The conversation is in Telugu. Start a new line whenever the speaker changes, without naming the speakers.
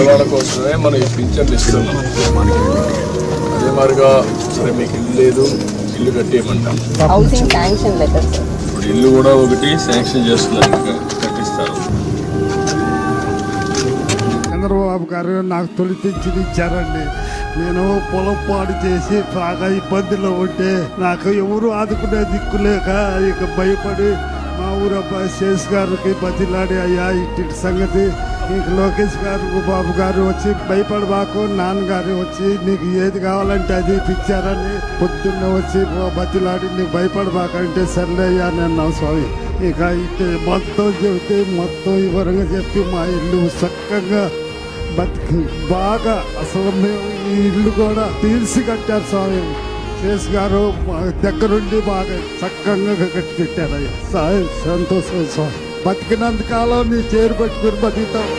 పేదవాళ్ళ కోసమే మనం ఈ పింఛన్లు ఇస్తున్నాం అదే మాదిరిగా సరే మీకు ఇల్లు లేదు ఇల్లు కట్టేయమంటాం. ఇప్పుడు ఇల్లు కూడా ఒకటి శాంక్షన్ చేస్తున్నారు ఇంకా కట్టిస్తారు.
చంద్రబాబు గారు నాకు తొలి పింఛన్ ఇచ్చారండి. నేను పొలం పాడు చేసి బాగా ఇబ్బందిలో ఉంటే నాకు ఎవరు ఆదుకునే దిక్కు లేక ఇక భయపడి మా ఊరు అబ్బాయి శేష్ గారికి బతిలాడి అయ్యా ఇట్టి సంగతి. ఇంక లోకేష్ గారు బాబు గారు వచ్చి భయపడబాకు నాన్నగారు వచ్చి నీకు ఏది కావాలంటే అది ఇప్పించారని పొద్దున్న వచ్చి బతిలాడి నీకు భయపడబాకంటే సర్లేయ్యా అని నేను స్వామి. ఇక అయితే మొత్తం చెబితే మొత్తం వివరంగా చెప్పి మా ఇల్లు చక్కగా బతికి బాగా అసలు మేము ఈ ఇల్లు కూడా తీర్చి కట్టారు స్వామి. కేసు గారు మా దగ్గరుండి బాగా చక్కగా కట్టి పెట్టారు అయ్యా సాయం సంతోషం స్వామి. బతికినంత కాలం నీ చేరు పట్టుకుని బతుకుతావు